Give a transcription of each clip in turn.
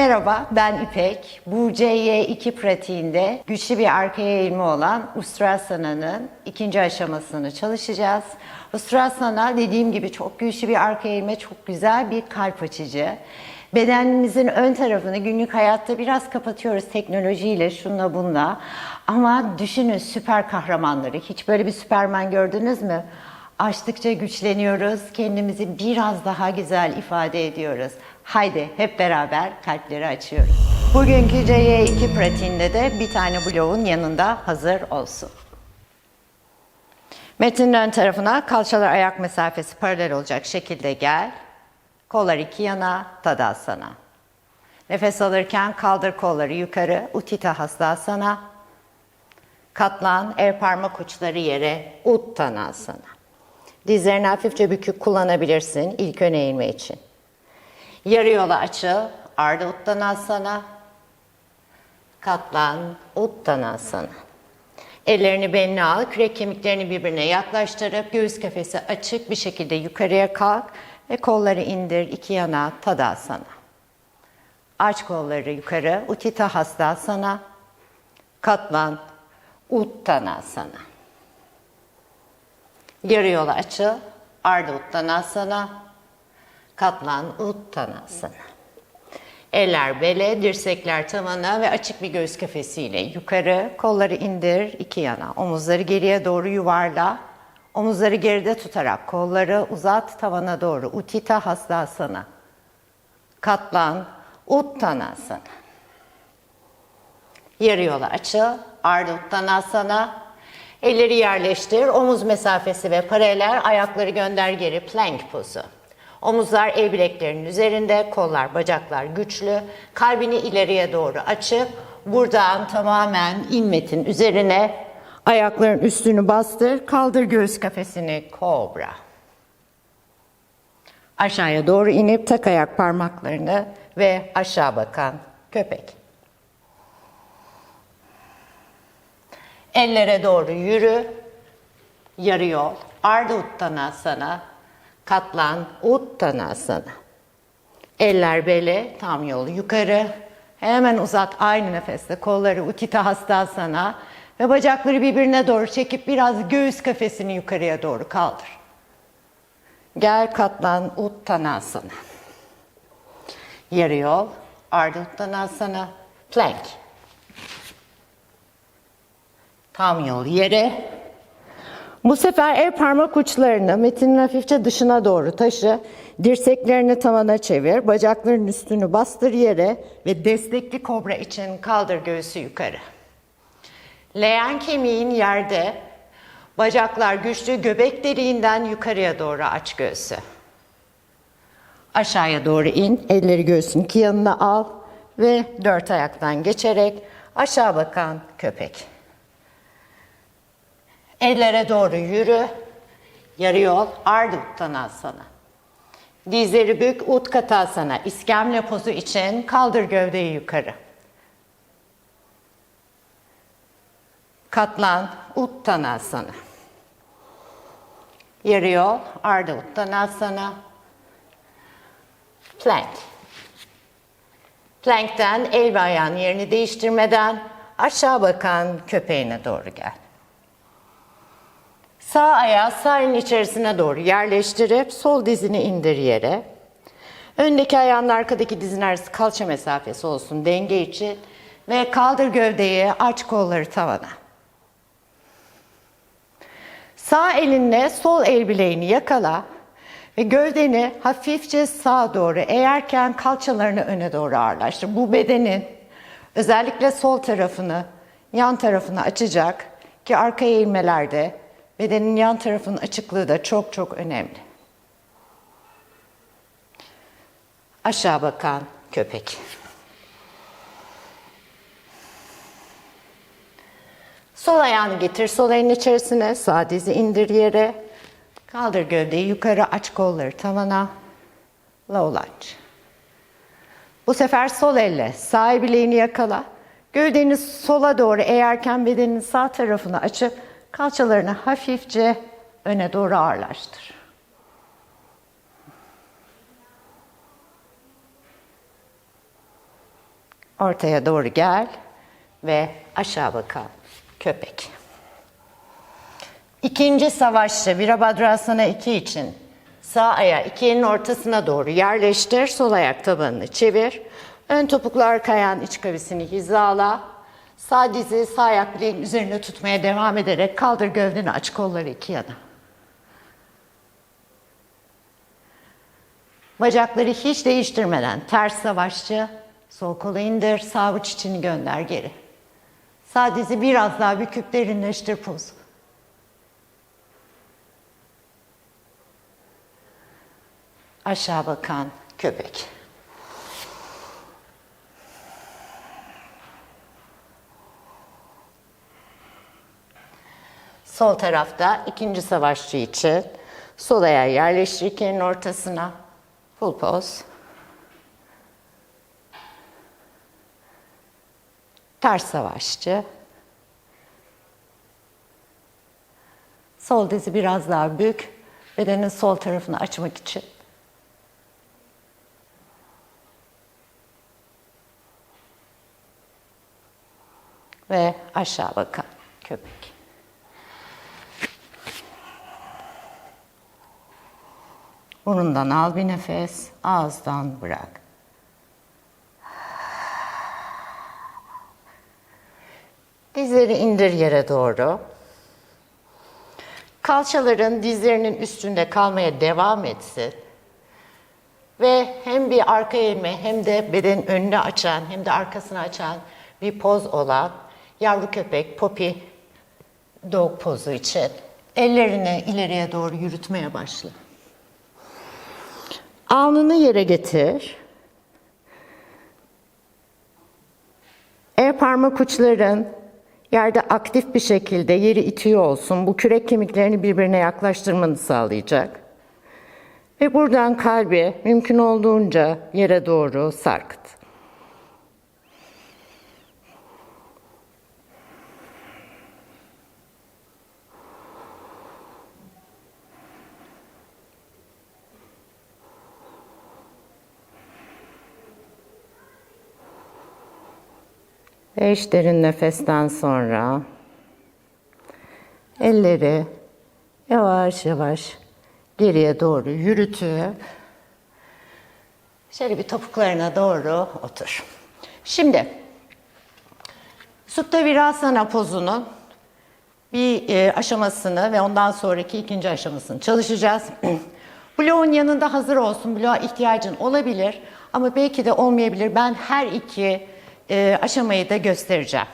Merhaba, ben İpek. Bu CY2 pratiğinde güçlü bir arkaya eğilme olan Ustrasana'nın ikinci aşamasını çalışacağız. Ustrasana dediğim gibi çok güçlü bir arka eğilme, çok güzel bir kalp açıcı. Bedenimizin ön tarafını günlük hayatta biraz kapatıyoruz teknolojiyle, şunla bunla. Ama düşünün süper kahramanları. Hiç böyle bir süperman gördünüz mü? Açtıkça güçleniyoruz, kendimizi biraz daha güzel ifade ediyoruz. Haydi hep beraber kalpleri açıyoruz. Bugünkü CY2 pratiğinde de bir tane bloğun yanında hazır olsun. Metinin ön tarafına kalçalar ayak mesafesi paralel olacak şekilde gel. Kollar iki yana, tadasana. Nefes alırken kaldır kolları yukarı, utita hastasana. Katlan, el parmak uçları yere, uttanasana. Dizlerini hafifçe bükük kullanabilirsin ilk öne eğilme için. Yarı yola açıl, Ardha Uttanasana. Katlan, Uttanasana. Ellerini beline al, kürek kemiklerini birbirine yaklaştırıp göğüs kafesi açık bir şekilde yukarıya kalk ve kolları indir iki yana Tadasana. Aç kolları yukarı, Utita Hastasana. Katlan, Uttanasana. Yarı yola açıl. Ardha Uttanasana. Katlan Uttanasana. Eller bele, dirsekler tavana ve açık bir göğüs kafesiyle yukarı. Kolları indir iki yana. Omuzları geriye doğru yuvarla. Omuzları geride tutarak kolları uzat tavana doğru. Utita Hastasana. Katlan Uttanasana. Yarı yola açıl. Ardha Uttanasana. Elleri yerleştir. Omuz mesafesi ve paralel ayakları gönder geri plank pozu. Omuzlar el bileklerinin üzerinde, kollar, bacaklar güçlü. Kalbini ileriye doğru açıp buradan tamamen inmetin üzerine ayakların üstünü bastır. Kaldır göğüs kafesini kobra. Aşağıya doğru inip tak ayak parmaklarını ve aşağı bakan köpek. Ellere doğru yürü. Yarı yol. Ardha Uttanasana. Katlan Uttanasana. Eller bele tam yol yukarı. Hemen uzat aynı nefeste kolları Utita Hastasana. Ve bacakları birbirine doğru çekip biraz göğüs kafesini yukarıya doğru kaldır. Gel katlan Uttanasana. Yarı yol. Ardha Uttanasana. Plank. Tam yol yere. Bu sefer el parmak uçlarını metinin hafifçe dışına doğru taşı. Dirseklerini tavana çevir. Bacakların üstünü bastır yere ve destekli kobra için kaldır göğsü yukarı. Leğen kemiğin yerde. Bacaklar güçlü göbek deliğinden yukarıya doğru aç göğsü. Aşağıya doğru in. Elleri göğsün iki yanına al ve dört ayaktan geçerek aşağı bakan köpek. Ellere doğru yürü. Yarı yol Ardha Uttanasana. Dizleri bük Utkatasana. İskemle pozu için kaldır gövdeyi yukarı. Katlan Uttanasana. Yarı yol Ardha Uttanasana. Plank. Plank'ten el ve ayağın yerini değiştirmeden aşağı bakan köpeğine doğru gel. Sağ ayağı sağ elin içerisine doğru yerleştirip sol dizini indir yere. Öndeki ayağın arkadaki dizin arası kalça mesafesi olsun denge için. Ve kaldır gövdeyi, aç kolları tavana. Sağ elinle sol el bileğini yakala ve gövdeni hafifçe sağa doğru eğerken kalçalarını öne doğru ağırlaştır. Bu bedenin özellikle sol tarafını, yan tarafını açacak ki arka eğilmelerde bedenin yan tarafının açıklığı da çok çok önemli. Aşağı bakan köpek. Sol ayağını getir sol elin içerisine, sağ dizi indir yere. Kaldır gövdeyi yukarı, aç kolları tavana. Low lunge. Bu sefer sol elle sağ bileğini yakala. Gövdeni sola doğru eğerken bedenin sağ tarafını açıp kalçalarını hafifçe öne doğru ağırlaştır. Ortaya doğru gel ve aşağı bakan köpek. İkinci savaşçı Virabhadrasana 2 için sağ ayağı iki elin ortasına doğru yerleştir. Sol ayak tabanını çevir. Ön topuklar kayan iç kavisini hizala. Sağ dizi sağ ayak bileğin üzerine tutmaya devam ederek kaldır gövdeni aç kolları iki yana. Bacakları hiç değiştirmeden ters savaşçı. Sol kolu indir, sağ avuç içini gönder geri. Sağ dizi biraz daha büküp derinleştir poz. Aşağı bakan köpek. Sol tarafta ikinci savaşçı için sol ayağı yerleştir iki elin ortasına. Full pose. Ters savaşçı. Sol dizi biraz daha bük. Bedenin sol tarafını açmak için. Ve aşağı bakan köpek. Burundan al bir nefes, ağızdan bırak. Dizleri indir yere doğru. Kalçaların dizlerinin üstünde kalmaya devam etsin. Ve hem bir arka eğilme hem de bedenin önünü açan hem de arkasını açan bir poz olan yavru köpek popi dog pozu için ellerini ileriye doğru yürütmeye başla. Alnını yere getir. El parmak uçların yerde aktif bir şekilde yeri itiyor olsun. Bu kürek kemiklerini birbirine yaklaştırmanı sağlayacak. Ve buradan kalbi mümkün olduğunca yere doğru sarkıt. Beş derin nefesten sonra elleri yavaş yavaş geriye doğru yürütüp şöyle bir topuklarına doğru otur. Şimdi Supta Virasana pozunun bir e, aşamasını ve ondan sonraki ikinci aşamasını çalışacağız. Bloğun yanında hazır olsun. Bloğa ihtiyacın olabilir ama belki de olmayabilir. Ben her iki e, aşamayı da göstereceğim.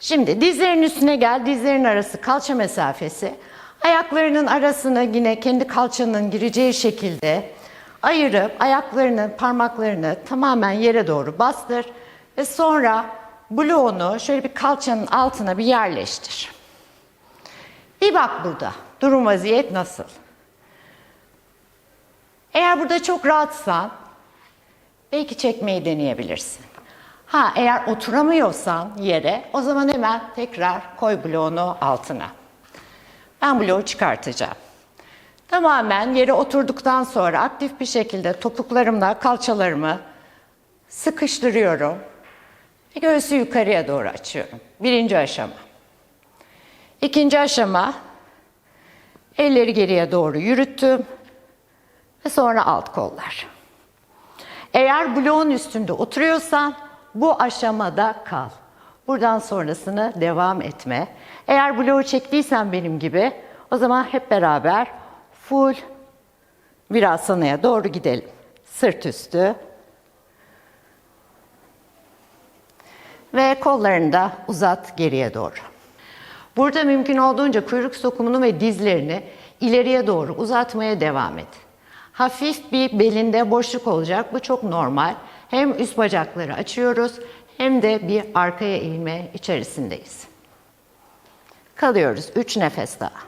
Şimdi dizlerin üstüne gel. Dizlerin arası kalça mesafesi. Ayaklarının arasını yine kendi kalçanın gireceği şekilde ayırıp ayaklarının parmaklarını tamamen yere doğru bastır ve sonra bloğunu şöyle bir kalçanın altına bir yerleştir. Bir bak burada. Durum vaziyet nasıl? Eğer burada çok rahatsan belki çekmeyi deneyebilirsin. Ha eğer oturamıyorsan yere o zaman hemen tekrar koy bloğunu altına. Ben bloğu çıkartacağım. Tamamen yere oturduktan sonra aktif bir şekilde topuklarımla kalçalarımı sıkıştırıyorum. Ve göğsü yukarıya doğru açıyorum. Birinci aşama. İkinci aşama elleri geriye doğru yürüttüm ve sonra alt kollar. Eğer bloğun üstünde oturuyorsan bu aşamada kal. Buradan sonrasını devam etme. Eğer bloğu çektiysen benim gibi o zaman hep beraber full virasanaya doğru gidelim. Sırt üstü. Ve kollarını da uzat geriye doğru. Burada mümkün olduğunca kuyruk sokumunu ve dizlerini ileriye doğru uzatmaya devam et. Hafif bir belinde boşluk olacak. Bu çok normal. Hem üst bacakları açıyoruz hem de bir arkaya eğilme içerisindeyiz. Kalıyoruz. Üç nefes daha.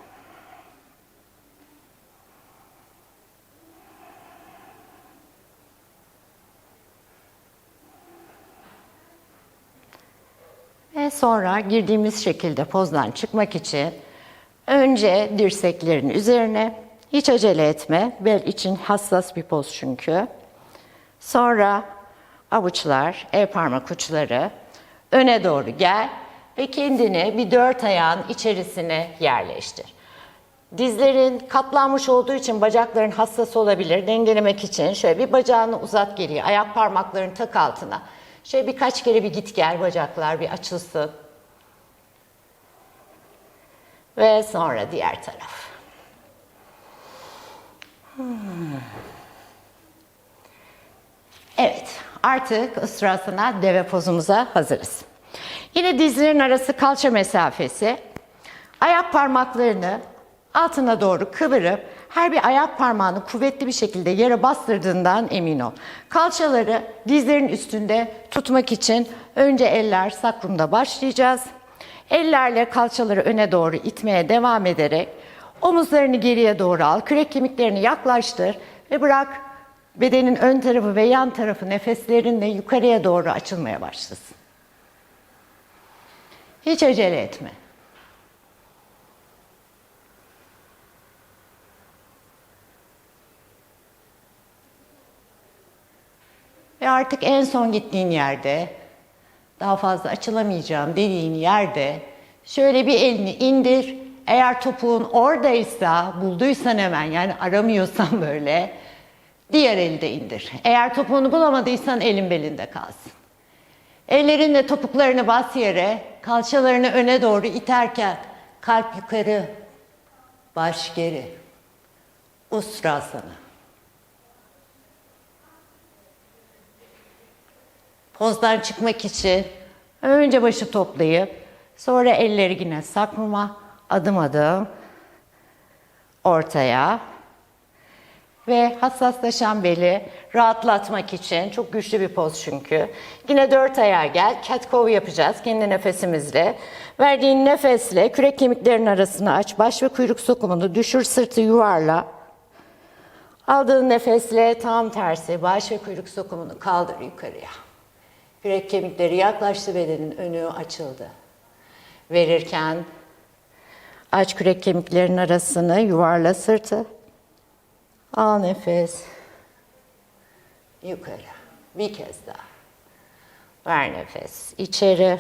Ve sonra girdiğimiz şekilde pozdan çıkmak için önce dirseklerin üzerine hiç acele etme. Bel için hassas bir poz çünkü. Sonra avuçlar, el parmak uçları öne doğru gel ve kendini bir dört ayağın içerisine yerleştir. Dizlerin katlanmış olduğu için bacakların hassas olabilir. Dengelemek için şöyle bir bacağını uzat geriye. Ayak parmaklarını tak altına. Şöyle birkaç kere bir git gel bacaklar bir açılsın. Ve sonra diğer taraf. Evet, artık ıstrasına deve pozumuza hazırız. Yine dizlerin arası kalça mesafesi. Ayak parmaklarını altına doğru kıvırıp her bir ayak parmağını kuvvetli bir şekilde yere bastırdığından emin ol. Kalçaları dizlerin üstünde tutmak için önce eller sakrumda başlayacağız. Ellerle kalçaları öne doğru itmeye devam ederek omuzlarını geriye doğru al, kürek kemiklerini yaklaştır ve bırak bedenin ön tarafı ve yan tarafı nefeslerinle yukarıya doğru açılmaya başlasın. Hiç acele etme. Ve artık en son gittiğin yerde, daha fazla açılamayacağım dediğin yerde şöyle bir elini indir. Eğer topuğun oradaysa, bulduysan hemen yani aramıyorsan böyle diğer eli de indir. Eğer topuğunu bulamadıysan elin belinde kalsın. Ellerinle topuklarını bas yere, kalçalarını öne doğru iterken kalp yukarı, baş geri. Ustrasana. Pozdan çıkmak için önce başı toplayıp sonra elleri yine sakruma adım adım ortaya ve hassaslaşan beli rahatlatmak için çok güçlü bir poz çünkü. Yine dört ayağa gel. Cat cow yapacağız kendi nefesimizle. Verdiğin nefesle kürek kemiklerinin arasını aç. Baş ve kuyruk sokumunu düşür sırtı yuvarla. Aldığın nefesle tam tersi baş ve kuyruk sokumunu kaldır yukarıya. Kürek kemikleri yaklaştı bedenin önü açıldı. Verirken aç kürek kemiklerinin arasını yuvarla sırtı. Al nefes. Yukarı. Bir kez daha. Ver nefes. İçeri.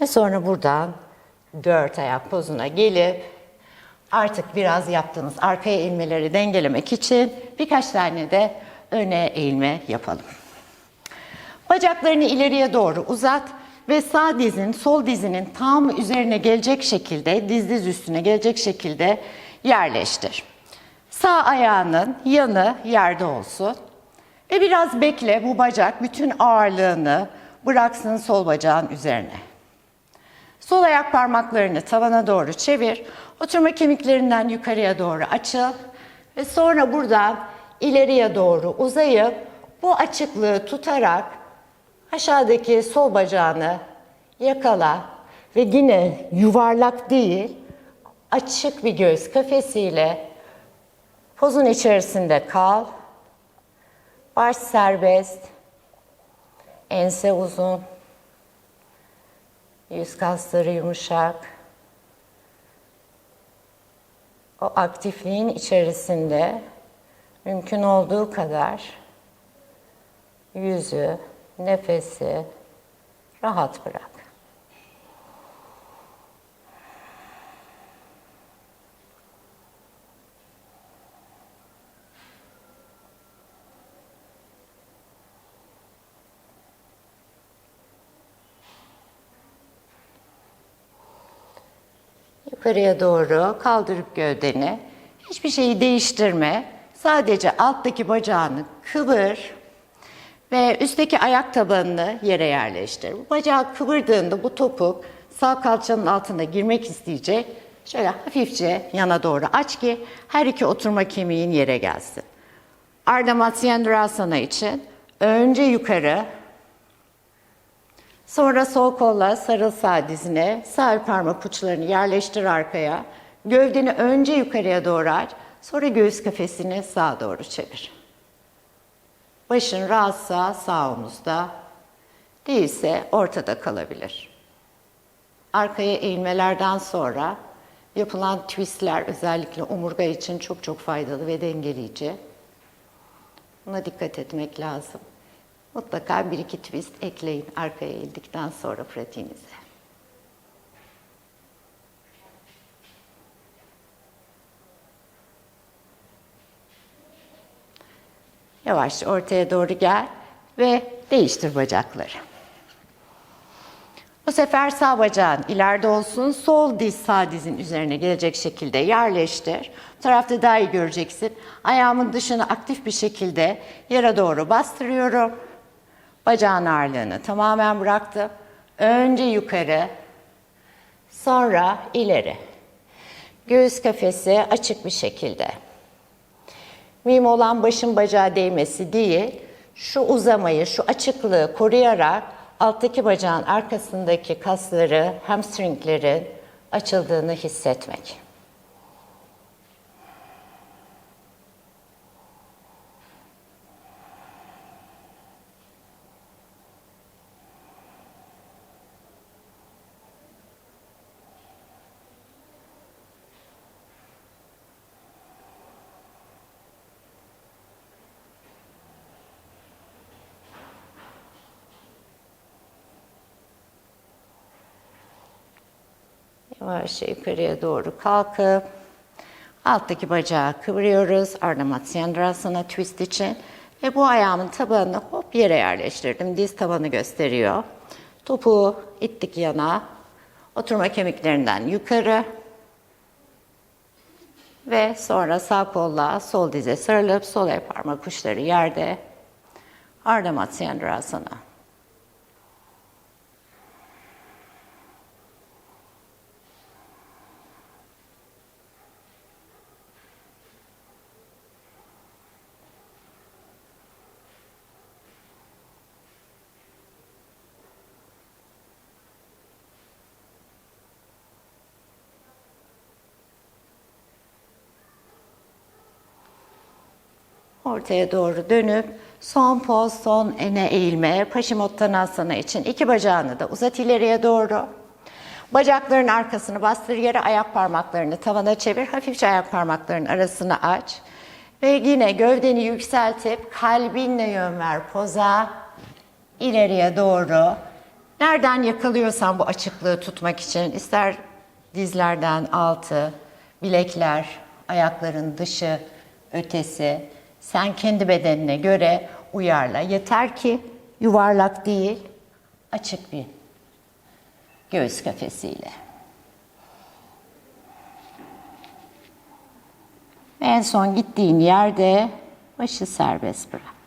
Ve sonra buradan dört ayak pozuna gelip artık biraz yaptığınız arkaya eğilmeleri dengelemek için birkaç tane de öne eğilme yapalım. Bacaklarını ileriye doğru uzat ve sağ dizin sol dizinin tam üzerine gelecek şekilde, diz diz üstüne gelecek şekilde yerleştir. Sağ ayağının yanı yerde olsun. Ve biraz bekle bu bacak bütün ağırlığını bıraksın sol bacağın üzerine. Sol ayak parmaklarını tavana doğru çevir. Oturma kemiklerinden yukarıya doğru açıl. Ve sonra buradan ileriye doğru uzayıp bu açıklığı tutarak aşağıdaki sol bacağını yakala ve yine yuvarlak değil açık bir göğüs kafesiyle pozun içerisinde kal. Baş serbest, ense uzun, yüz kasları yumuşak. O aktifliğin içerisinde mümkün olduğu kadar yüzü, nefesi rahat bırak. Yukarıya doğru kaldırıp gövdeni. Hiçbir şeyi değiştirme. Sadece alttaki bacağını kıvır ve üstteki ayak tabanını yere yerleştir. Bu bacağı kıvırdığında bu topuk sağ kalçanın altına girmek isteyecek. Şöyle hafifçe yana doğru aç ki her iki oturma kemiğin yere gelsin. Ardha Matsyendrasana için önce yukarı, sonra sol kolla sarıl sağ dizine, sağ parmak uçlarını yerleştir arkaya. Gövdeni önce yukarıya doğru aç, sonra göğüs kafesini sağa doğru çevir. Başın rahatsa sağ omuzda, değilse ortada kalabilir. Arkaya eğilmelerden sonra yapılan twistler özellikle omurga için çok çok faydalı ve dengeleyici. Buna dikkat etmek lazım. Mutlaka bir iki twist ekleyin arkaya eğildikten sonra pratiğinize. Yavaş ortaya doğru gel ve değiştir bacakları. Bu sefer sağ bacağın ileride olsun, sol diz sağ dizin üzerine gelecek şekilde yerleştir. Bu tarafta daha iyi göreceksin. Ayağımın dışını aktif bir şekilde yere doğru bastırıyorum. Bacağın ağırlığını tamamen bıraktım. Önce yukarı, sonra ileri. Göğüs kafesi açık bir şekilde. Mühim olan başın bacağa değmesi değil, şu uzamayı, şu açıklığı koruyarak alttaki bacağın arkasındaki kasları, hamstringlerin açıldığını hissetmek. Yavaşça yukarıya doğru kalkıp alttaki bacağı kıvırıyoruz. Ardha Matsyendrasana twist için. Ve bu ayağımın tabanını hop yere yerleştirdim. Diz tabanı gösteriyor. Topuğu ittik yana. Oturma kemiklerinden yukarı. Ve sonra sağ kolla sol dize sarılıp sol el parmak uçları yerde. Ardha Ortaya doğru dönüp son poz, son ene eğilme, Paşimottanasana için iki bacağını da uzat ileriye doğru. Bacakların arkasını bastır yere, ayak parmaklarını tavana çevir. Hafifçe ayak parmaklarının arasını aç. Ve yine gövdeni yükseltip kalbinle yön ver poza. ileriye doğru. Nereden yakalıyorsan bu açıklığı tutmak için ister dizlerden altı, bilekler, ayakların dışı, ötesi. Sen kendi bedenine göre uyarla. Yeter ki yuvarlak değil, açık bir göğüs kafesiyle. En son gittiğin yerde başı serbest bırak.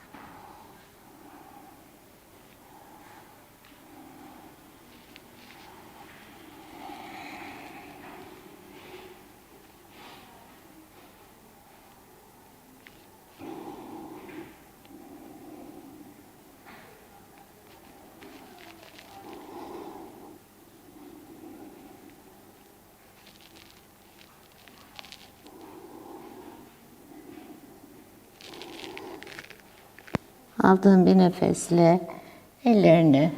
Aldığın bir nefesle ellerini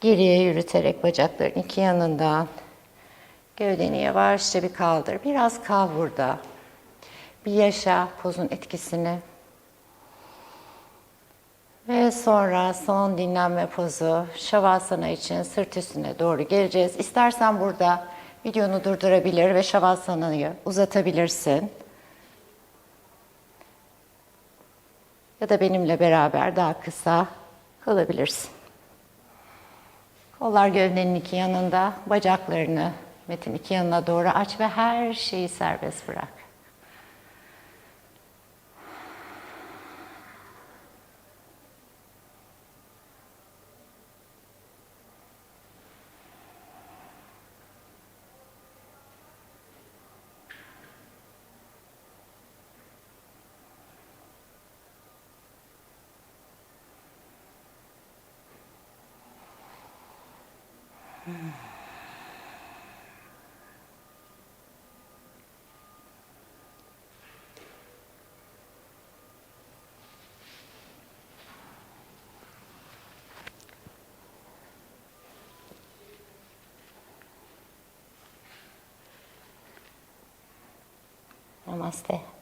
geriye yürüterek bacakların iki yanından gövdeni yavaşça bir kaldır. Biraz kal burada. Bir yaşa pozun etkisini. Ve sonra son dinlenme pozu Şavasana için sırt üstüne doğru geleceğiz. İstersen burada videonu durdurabilir ve Şavasana'yı uzatabilirsin. Ya da benimle beraber daha kısa kalabilirsin. Kollar gövdenin iki yanında, bacaklarını metin iki yanına doğru aç ve her şeyi serbest bırak. Namaste.